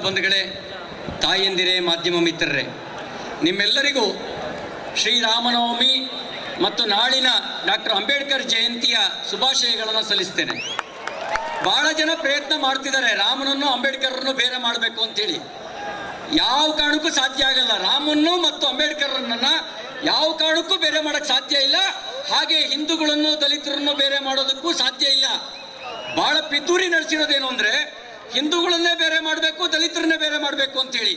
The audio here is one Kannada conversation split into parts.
ಬಂಧುಗಳೇ, ತಾಯಂದಿರೇ, ಮಾಧ್ಯಮ ಮಿತ್ರರೇ. ನಿಮ್ಮೆಲ್ಲರಿಗೂ ಶ್ರೀರಾಮನವಮಿ ಮತ್ತು ನಾಳಿನ ಡಾಕ್ಟರ್ ಅಂಬೇಡ್ಕರ್ ಜಯಂತಿಯ ಶುಭಾಶಯಗಳನ್ನು ಸಲ್ಲಿಸ್ತೇನೆ. ಬಹಳ ಜನ ಪ್ರಯತ್ನ ಮಾಡ್ತಿದ್ದಾರೆ, ರಾಮನನ್ನು ಅಂಬೇಡ್ಕರನ್ನು ಬೇರೆ ಮಾಡಬೇಕು ಅಂತೇಳಿ. ಯಾವ ಕಾರಣಕ್ಕೂ ಸಾಧ್ಯ ಆಗಲ್ಲ ರಾಮನ್ನು ಮತ್ತು ಅಂಬೇಡ್ಕರನ್ನ ಯಾವ ಕಾರಣಕ್ಕೂ ಬೇರೆ ಮಾಡಕ್ಕೆ ಸಾಧ್ಯ ಇಲ್ಲ, ಹಾಗೆ ಹಿಂದೂಗಳನ್ನು, ದಲಿತರನ್ನು ಬೇರೆ ಮಾಡೋದಕ್ಕೂ ಸಾಧ್ಯ ಇಲ್ಲ. ಬಹಳ ಪಿತೂರಿ ನಡೆಸಿರೋದೇನು ಅಂದ್ರೆ ಹಿಂದೂಗಳನ್ನೇ ಬೇರೆ ಮಾಡಬೇಕು, ದಲಿತರನ್ನೇ ಬೇರೆ ಮಾಡಬೇಕು ಅಂತೇಳಿ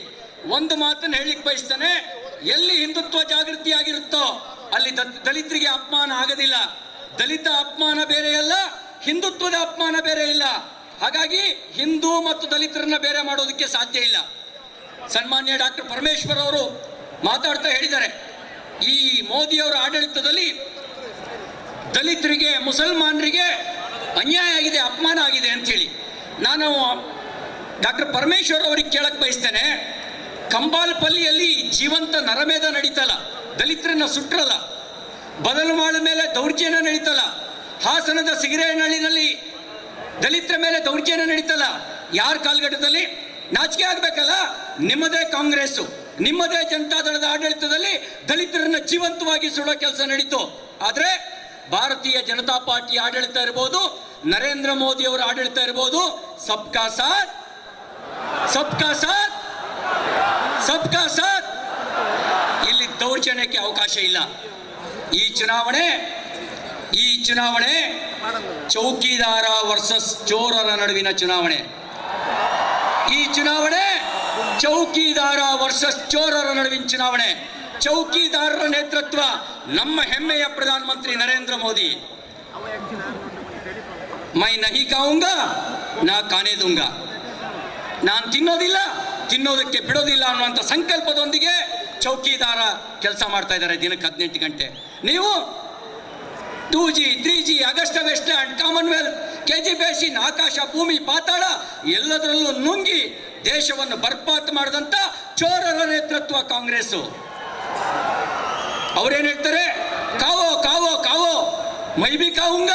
ಒಂದು ಮಾತನ್ನು ಹೇಳಿಕ್ ಬಯಸ್ತಾನೆ, ಎಲ್ಲಿ ಹಿಂದುತ್ವ ಜಾಗೃತಿ ಆಗಿರುತ್ತೋ ಅಲ್ಲಿ ದಲಿತರಿಗೆ ಅಪಮಾನ ಆಗೋದಿಲ್ಲ. ದಲಿತ ಅಪಮಾನ ಬೇರೆ ಅಲ್ಲ, ಹಿಂದುತ್ವದ ಅಪಮಾನ ಬೇರೆ ಇಲ್ಲ. ಹಾಗಾಗಿ ಹಿಂದೂ ಮತ್ತು ದಲಿತರನ್ನ ಬೇರೆ ಮಾಡೋದಕ್ಕೆ ಸಾಧ್ಯ ಇಲ್ಲ. ಸನ್ಮಾನ್ಯ ಡಾಕ್ಟರ್ ಪರಮೇಶ್ವರ್ ಅವರು ಮಾತಾಡ್ತಾ ಹೇಳಿದ್ದಾರೆ. ಈ ಮೋದಿಯವರ ಆಡಳಿತದಲ್ಲಿ ದಲಿತರಿಗೆ, ಮುಸಲ್ಮಾನರಿಗೆ ಅನ್ಯಾಯ ಆಗಿದೆ, ಅಪಮಾನ ಆಗಿದೆ ಅಂತೇಳಿ. ನಾನು ಡಾಕ್ಟರ್ ಪರಮೇಶ್ವರ್ ಅವರಿಗೆ ಕೇಳಕ್ ಬಯಸ್ತೇನೆ. ಕಂಬಾಲಪಲ್ಲಿಯಲ್ಲಿ ಜೀವಂತ ನರಮೇಧ ನಡೀತಲ್ಲ, ದಲಿತರನ್ನ ಸುಟ್ರಲ್ಲ ಬದಲು ಮಾಡ ಮೇಲೆ ದೌರ್ಜನ್ಯ ನಡೀತಲ್ಲ, ಹಾಸನದ ಸಿಗರೇನಹಳ್ಳಿನಲ್ಲಿ ದಲಿತರ ಮೇಲೆ ದೌರ್ಜನ್ಯ ನಡೀತಲ್ಲ, ಯಾರ ಕಾಲ್ಗಟ್ಟದಲ್ಲಿ ನಾಚಿಕೆ ಆಗ್ಬೇಕಲ್ಲ? ನಿಮ್ಮದೇ ಕಾಂಗ್ರೆಸ್ ನಿಮ್ಮದೇ ಜನತಾದಳದ ಆಡಳಿತದಲ್ಲಿ ದಲಿತರನ್ನ ಜೀವಂತವಾಗಿ ಸುಡೋ ಕೆಲಸ ನಡೀತು. ಆದ್ರೆ ಭಾರತೀಯ ಜನತಾ ಪಾರ್ಟಿ ಆಡಳಿತ ಇರ್ಬೋದು, ನರೇಂದ್ರ ಮೋದಿ ಅವರ ಆಡಳಿತ ಇರ್ಬೋದು, ಸಬ್ಕಾ ಸಾಥ್ ಸಬ್ಕಾ ಸಾಥ್ ಸಬ್ಕಾ ಸಾಥ್. ಇಲ್ಲಿ ದೌರ್ಜನ್ಯಕ್ಕೆ ಅವಕಾಶ ಇಲ್ಲ. ಈ ಚುನಾವಣೆ ಈ ಚುನಾವಣೆ ಚೌಕಿದಾರ ವರ್ಸಸ್ ಚೋರರ ನಡುವಿನ ಚುನಾವಣೆ. ಈ ಚುನಾವಣೆ ಚೌಕಿದಾರ ವರ್ಸಸ್ ಚೋರರ ನಡುವಿನ ಚುನಾವಣೆ. ಚೌಕಿದಾರರ ನೇತೃತ್ವ ನಮ್ಮ ಹೆಮ್ಮೆಯ ಪ್ರಧಾನಮಂತ್ರಿ ನರೇಂದ್ರ ಮೋದಿ. ಮೈ ನಹಿ ಕಾವುಂಗ ನಾ ಕಾಣೇದುಂಗ ನಾನು ತಿನ್ನೋದಿಲ್ಲ, ತಿನ್ನೋದಕ್ಕೆ ಬಿಡೋದಿಲ್ಲ ಅನ್ನುವಂಥ ಸಂಕಲ್ಪದೊಂದಿಗೆ ಚೌಕಿದಾರ ಕೆಲಸ ಮಾಡ್ತಾ ಇದ್ದಾರೆ ದಿನಕ್ಕೆ ಹದಿನೆಂಟು ಗಂಟೆ. ನೀವು two G three G Agusta and Commonwealth K G basin, ಆಕಾಶ, ಭೂಮಿ, ಪಾತಾಳ ಎಲ್ಲದರಲ್ಲೂ ನುಂಗಿ ದೇಶವನ್ನು ಬರ್ಪಾತ್ ಮಾಡಿದಂಥ ಚೋರರ ನೇತೃತ್ವ ಕಾಂಗ್ರೆಸ್ಸು. ಅವ್ರೇನ್ ಹೇಳ್ತಾರೆ? ಕಾವೋ ಕಾವೋ ಕಾವೋ. ಮೈ ಬಿ ಕಾವುಂಗ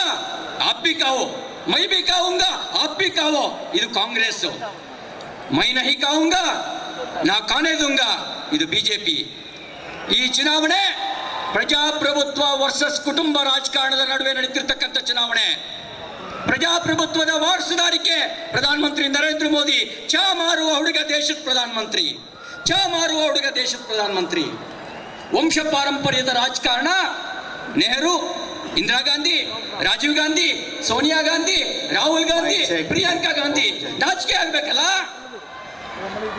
ಅಪ್ಪಿ ಕಾವೋ. ಮೈ ಬಿ ಕಾವುಂಗ ಅಪ್ಪಿ ಕಾವೋ. ಇದು ಕಾಂಗ್ರೆಸ್ ಮೈ ನಹಿ ಕಾವುಂಗ, ನಾ ಕಾನೇ ದುಂಗ ಇದು ಬಿಜೆಪಿ. ಈ ಚುನಾವಣೆ ಪ್ರಜಾಪ್ರಭುತ್ವ ವರ್ಸಸ್ ಕುಟುಂಬ ರಾಜಕಾರಣದ ನಡುವೆ ನಡೀತಿರ್ತಕ್ಕಂಥ ಚುನಾವಣೆ. ಪ್ರಜಾಪ್ರಭುತ್ವದ ವಾರಸುದಾರಿಕೆ ಪ್ರಧಾನಮಂತ್ರಿ ನರೇಂದ್ರ ಮೋದಿ. ಚಾ ಮಾರುವ ಹುಡುಗ ದೇಶದ ಪ್ರಧಾನಮಂತ್ರಿ. ಚಾ ಮಾರುವ ಹುಡುಗ ದೇಶದ ಪ್ರಧಾನಮಂತ್ರಿ. ವಂಶ ಪಾರಂಪರ್ಯದ ರಾಜಕಾರಣ, ನೆಹರು, ಇಂದಿರಾ ಗಾಂಧಿ, ರಾಜೀವ್ ಗಾಂಧಿ, ಸೋನಿಯಾ ಗಾಂಧಿ, ರಾಹುಲ್ ಗಾಂಧಿ, ಪ್ರಿಯಾಂಕಾ ಗಾಂಧಿ, ನಾಚಿಕೆ ಆಗ್ಬೇಕಲ್ಲ?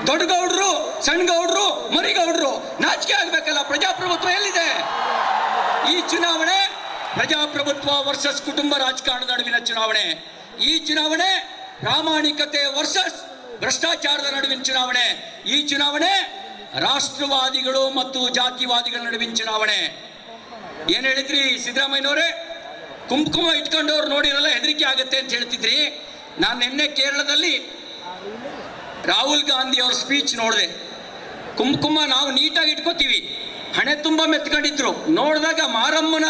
ದೊಡ್ಡ ಗೌಡ್ರು ಸಣ್ಣ ಗೌಡ್ರು ಮರಿಗೌಡ್ರು ನಾಚಿಕೆ ಆಗ್ಬೇಕಲ್ಲ? ಪ್ರಜಾಪ್ರಭುತ್ವ ಎಲ್ಲಿದೆ? ಈ ಚುನಾವಣೆ ಪ್ರಜಾಪ್ರಭುತ್ವ ವರ್ಸಸ್ ಕುಟುಂಬ ರಾಜಕಾರಣದ ನಡುವಿನ ಚುನಾವಣೆ. ಈ ಚುನಾವಣೆ ಪ್ರಾಮಾಣಿಕತೆ ವರ್ಸಸ್ ಭ್ರಷ್ಟಾಚಾರದ ನಡುವಿನ ಚುನಾವಣೆ. ಈ ಚುನಾವಣೆ ರಾಷ್ಟ್ರವಾದಿಗಳು ಮತ್ತು ಜಾತಿವಾದಿಗಳ ನಡುವಿನ ಚುನಾವಣೆ. ಏನ್ ಹೇಳಿದ್ರಿ ಸಿದ್ದರಾಮಯ್ಯನವರೇ? ಕುಂಕುಮ ಇಟ್ಕೊಂಡವ್ರು ನೋಡಿರಲ್ಲ ಹೆದರಿಕೆ ಆಗುತ್ತೆ ಅಂತ ಹೇಳ್ತಿದ್ರಿ. ನಾನು ನಿನ್ನೆ ಕೇರಳದಲ್ಲಿ ರಾಹುಲ್ ಗಾಂಧಿ ಅವ್ರ ಸ್ಪೀಚ್ ನೋಡಿದೆ. ಕುಂಕುಮ ನಾವು ನೀಟಾಗಿ ಇಟ್ಕೋತೀವಿ. ಹಣೆ ತುಂಬ ಮೆತ್ಕೊಂಡಿದ್ರು. ನೋಡಿದಾಗ ಮಾರಮ್ಮನ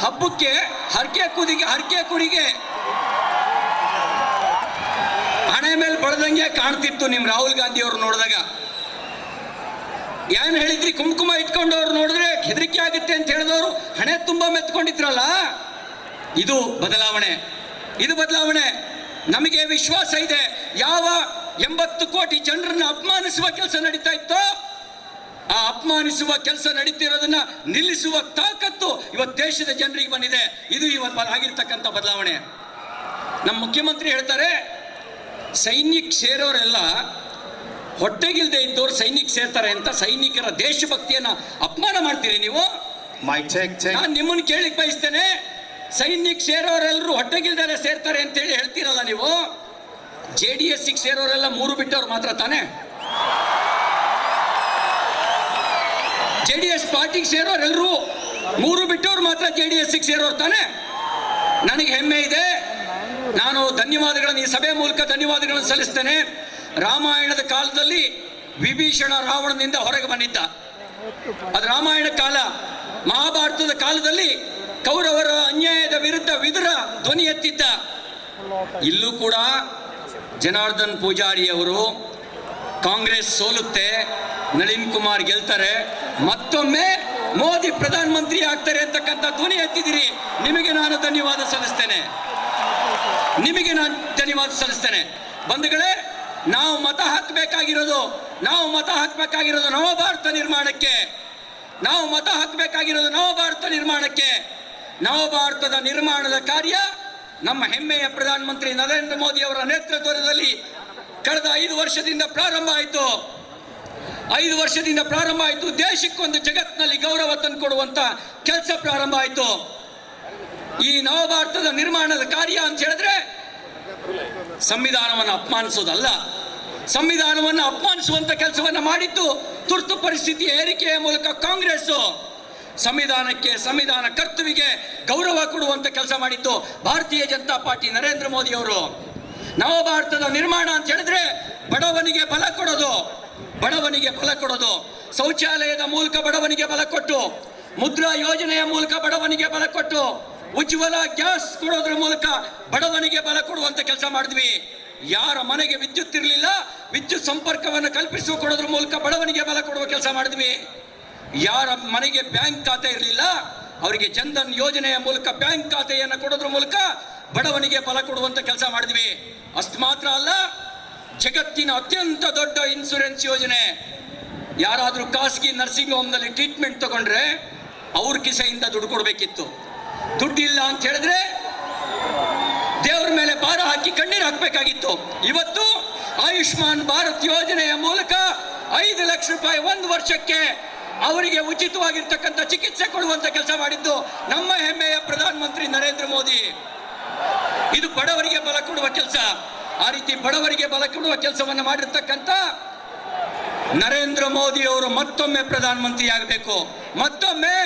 ಹಬ್ಬಕ್ಕೆ ಹರಕೆ ಕುದಿಗೆ, ಹರಕೆ ಕುಡಿಗೆ ಹಣೆ ಮೇಲೆ ಬಡ್ದಂಗೆ ಕಾಣ್ತಿತ್ತು ನಿಮ್ ರಾಹುಲ್ ಗಾಂಧಿ ಅವ್ರು ನೋಡಿದಾಗ. ಏನ್ ಹೇಳಿದ್ರಿ ಕುಂಕುಮ ಇಟ್ಕೊಂಡವ್ರು ನೋಡಿದ್ರೆ ಹೆದರಿಕೆ ಆಗುತ್ತೆ ಅಂತ ಹೇಳಿದವರು ಹಣೆ ತುಂಬ ಮೆತ್ಕೊಂಡಿದ್ರಲ್ಲ? ಇದು ಬದಲಾವಣೆ. ಇದು ಬದಲಾವಣೆ. ನಮಗೆ ವಿಶ್ವಾಸ ಇದೆ. ಯಾವ ಎಂಬತ್ತು ಕೋಟಿ ಜನರನ್ನು ಅಪಮಾನಿಸುವ ಕೆಲಸ ನಡೀತಾ ಇತ್ತು, ಆ ಅಪಮಾನಿಸುವ ಕೆಲಸ ನಡೀತಿರೋದನ್ನ ನಿಲ್ಲಿಸುವ ತಾಕತ್ತು ಇವತ್ತು ದೇಶದ ಜನರಿಗೆ ಬಂದಿದೆ. ಇದು ಇವತ್ತು ಆಗಿರ್ತಕ್ಕಂಥ ಬದಲಾವಣೆ. ನಮ್ಮ ಮುಖ್ಯಮಂತ್ರಿ ಹೇಳ್ತಾರೆ, ಸೈನ್ಯಕ್ಕೆ ಸೇರೋರೆಲ್ಲ ಹೊಟ್ಟೆಗಿಲ್ದೆ ಇದ್ದವ್ರು ಸೈನಿಕ ಸೇರ್ತಾರೆ ಅಂತ ಸೈನಿಕರ ದೇಶಭಕ್ತಿಯನ್ನ ಅಪಮಾನ ಮಾಡ್ತೀರಿ ನೀವು. ನಾನು ನಿಮ್ಮನ್ನು ಕೇಳಿಕ್ ಬಯಸ್ತೇನೆ. ಸೈನಿಕ ಸೇರೋರೆಲ್ಲರೂ ಹೊಟ್ಟೆಗಿಲ್ದೆಲ್ಲ ಸೇರ್ತಾರೆ ಅಂತೇಳಿ ಹೇಳ್ತೀರಲ್ಲ ನೀವು? ಜೆ ಡಿ ಎಸ್ ಸೇರೋರೆಲ್ಲ ಮೂರು ಬಿಟ್ಟವ್ರು ಮಾತ್ರ ತಾನೇ? ಜೆ ಡಿ ಎಸ್ ಪಾರ್ಟಿಗೆ ಸೇರೋರೆಲ್ಲರೂ ಮೂರು ಬಿಟ್ಟವ್ರು ಮಾತ್ರ ಜೆ ಡಿ ಎಸ್ ಸೇರೋರು ತಾನೆ? ನನಗೆ ಹೆಮ್ಮೆ ಇದೆ. ನಾನು ಧನ್ಯವಾದಗಳನ್ನು ಈ ಸಭೆ ಮೂಲಕ ಧನ್ಯವಾದಗಳನ್ನು ಸಲ್ಲಿಸ್ತೇನೆ. ರಾಮಾಯಣದ ಕಾಲದಲ್ಲಿ ವಿಭೀಷಣ ರಾವಣನಿಂದ ಹೊರಗೆ ಬಂದಿದ್ದ. ಅದು ರಾಮಾಯಣ ಕಾಲ, ಮಹಾಭಾರತದ ಕಾಲದಲ್ಲಿ ಕೌರವರ ಅನ್ಯಾಯದ ವಿರುದ್ಧ ವಿದುರ ಧ್ವನಿ ಎತ್ತಿದ್ದ. ಇಲ್ಲೂ ಕೂಡ ಜನಾರ್ದನ್ ಪೂಜಾರಿ ಅವರು ಕಾಂಗ್ರೆಸ್ ಸೋಲುತ್ತೆ, ನಳಿನ್ ಕುಮಾರ್ ಗೆಲ್ತಾರೆ, ಮತ್ತೊಮ್ಮೆ ಮೋದಿ ಪ್ರಧಾನಮಂತ್ರಿ ಆಗ್ತಾರೆ ಅಂತಕ್ಕಂಥ ಧ್ವನಿ ಎತ್ತಿದಿರಿ ನಿಮಗೆ ನಾನು ಧನ್ಯವಾದ ಸಲ್ಲಿಸ್ತೇನೆ. ನಿಮಗೆ ನಾನು ಧನ್ಯವಾದ ಸಲ್ಲಿಸ್ತೇನೆ. ಬಂಧುಗಳೇ ನಾವು ಮತ ಹಾಕಬೇಕಾಗಿರೋದು, ನಾವು ಮತ ಹಾಕಬೇಕಾಗಿರೋದು ನವಭಾರತ ನಿರ್ಮಾಣಕ್ಕೆ. ನಾವು ಮತ ಹಾಕಬೇಕಾಗಿರೋದು ನವಭಾರತ ನಿರ್ಮಾಣಕ್ಕೆ. ನವಭಾರತದ ನಿರ್ಮಾಣದ ಕಾರ್ಯ ನಮ್ಮ ಹೆಮ್ಮೆಯ ಪ್ರಧಾನಮಂತ್ರಿ ನರೇಂದ್ರ ಮೋದಿ ಅವರ ನೇತೃತ್ವದಲ್ಲಿ ಕಳೆದ ಐದು ವರ್ಷದಿಂದ ಪ್ರಾರಂಭ ಆಯಿತು. ಐದು ವರ್ಷದಿಂದ ಪ್ರಾರಂಭ ಆಯಿತು. ದೇಶಕ್ಕೊಂದು ಜಗತ್ತಿನಲ್ಲಿ ಗೌರವ ತಂದುಕೊಡುವಂತ ಕೆಲಸ ಪ್ರಾರಂಭ ಆಯಿತು. ಈ ನವಭಾರತದ ನಿರ್ಮಾಣದ ಕಾರ್ಯ ಅಂತ ಹೇಳಿದ್ರೆ ಸಂವಿಧಾನವನ್ನು ಅಪಮಾನಿಸೋದಲ್ಲ. ಸಂವಿಧಾನವನ್ನು ಅಪಮಾನಿಸುವಂತ ಕೆಲಸವನ್ನು ಮಾಡಿದ್ದು ತುರ್ತು ಪರಿಸ್ಥಿತಿ ಏರಿಕೆಯ ಮೂಲಕ ಕಾಂಗ್ರೆಸ್ ಸಂವಿಧಾನಕ್ಕೆ ಸಂವಿಧಾನ ಕರ್ತುವಿಗೆ ಗೌರವ ಕೊಡುವಂತ ಕೆಲಸ ಮಾಡಿದ್ದು ಭಾರತೀಯ ಜನತಾ ಪಾರ್ಟಿ ನರೇಂದ್ರ ಮೋದಿ ಅವರು. ನವಭಾರತದ ನಿರ್ಮಾಣ ಅಂತ ಹೇಳಿದ್ರೆ ಬಡವನಿಗೆ ಬಲ ಕೊಡೋದು, ಬಡವನಿಗೆ ಬಲ ಕೊಡೋದು. ಶೌಚಾಲಯದ ಮೂಲಕ ಬಡವನಿಗೆ ಬಲ ಕೊಟ್ಟು, ಮುದ್ರಾ ಯೋಜನೆಯ ಮೂಲಕ ಬಡವನಿಗೆ ಬಲ ಕೊಟ್ಟು ಉಜ್ವಲ ಗ್ಯಾಸ್ ಕೊಡೋದ್ರ ಮೂಲಕ ಬಡವನಿಗೆ ಬಲ ಕೊಡುವಂತ ಕೆಲಸ ಮಾಡಿದ್ವಿ. ಯಾರ ಮನೆಗೆ ವಿದ್ಯುತ್ ಇರಲಿಲ್ಲ, ವಿದ್ಯುತ್ ಸಂಪರ್ಕವನ್ನು ಕಲ್ಪಿಸುವ ಕೊಡೋದ್ರ ಮೂಲಕ ಬಡವನಿಗೆ ಬಲ ಕೊಡುವ ಕೆಲಸ ಮಾಡಿದ್ವಿ. ಯಾರ ಮನೆಗೆ ಬ್ಯಾಂಕ್ ಖಾತೆ ಇರಲಿಲ್ಲ, ಅವರಿಗೆ ಜನ್ಧನ್ ಯೋಜನೆಯ ಮೂಲಕ ಬ್ಯಾಂಕ್ ಖಾತೆಯನ್ನು ಕೊಡೋದ್ರ ಮೂಲಕ ಬಡವನಿಗೆ ಬಲ ಕೊಡುವಂತ ಕೆಲಸ ಮಾಡಿದ್ವಿ. ಅಷ್ಟು ಮಾತ್ರ ಅಲ್ಲ, ಜಗತ್ತಿನ ಅತ್ಯಂತ ದೊಡ್ಡ ಇನ್ಸೂರೆನ್ಸ್ ಯೋಜನೆ. ಯಾರಾದರೂ ಖಾಸಗಿ ನರ್ಸಿಂಗ್ ಹೋಮ್ನಲ್ಲಿ ಟ್ರೀಟ್ಮೆಂಟ್ ತಗೊಂಡ್ರೆ ಅವ್ರ ಕಿಸೆಯಿಂದ ದುಡ್ಡು ಕೊಡಬೇಕಿತ್ತು. ದುಡ್ಡಿಲ್ಲ ಅಂತ ಹೇಳಿದ್ರೆ ದೇವ್ರ ಮೇಲೆ ಭಾರ ಹಾಕಿ ಕಣ್ಣೀರು ಹಾಕಬೇಕಾಗಿತ್ತು. ಇವತ್ತು ಆಯುಷ್ಮಾನ್ ಭಾರತ್ ಯೋಜನೆಯ ಮೂಲಕ ಐದು ಲಕ್ಷ ರೂಪಾಯಿ ಒಂದು ವರ್ಷಕ್ಕೆ ಅವರಿಗೆ ಉಚಿತವಾಗಿರ್ತಕ್ಕಂಥ ಚಿಕಿತ್ಸೆ ಕೊಡುವಂತ ಕೆಲಸ ಮಾಡಿದ್ದು ನಮ್ಮ ಹೆಮ್ಮೆಯ ಪ್ರಧಾನಮಂತ್ರಿ ನರೇಂದ್ರ ಮೋದಿ. ಇದು ಬಡವರಿಗೆ ಬಲ ಕೊಡುವ ಕೆಲಸ. ಆ ರೀತಿ ಬಡವರಿಗೆ ಬಲ ಕೊಡುವ ಕೆಲಸವನ್ನು ಮಾಡಿರ್ತಕ್ಕಂಥ ನರೇಂದ್ರ ಮೋದಿ ಅವರು ಮತ್ತೊಮ್ಮೆ ಪ್ರಧಾನಮಂತ್ರಿ ಆಗಬೇಕು ಮತ್ತೊಮ್ಮೆ ಮತ್ತೊಮ್ಮೆ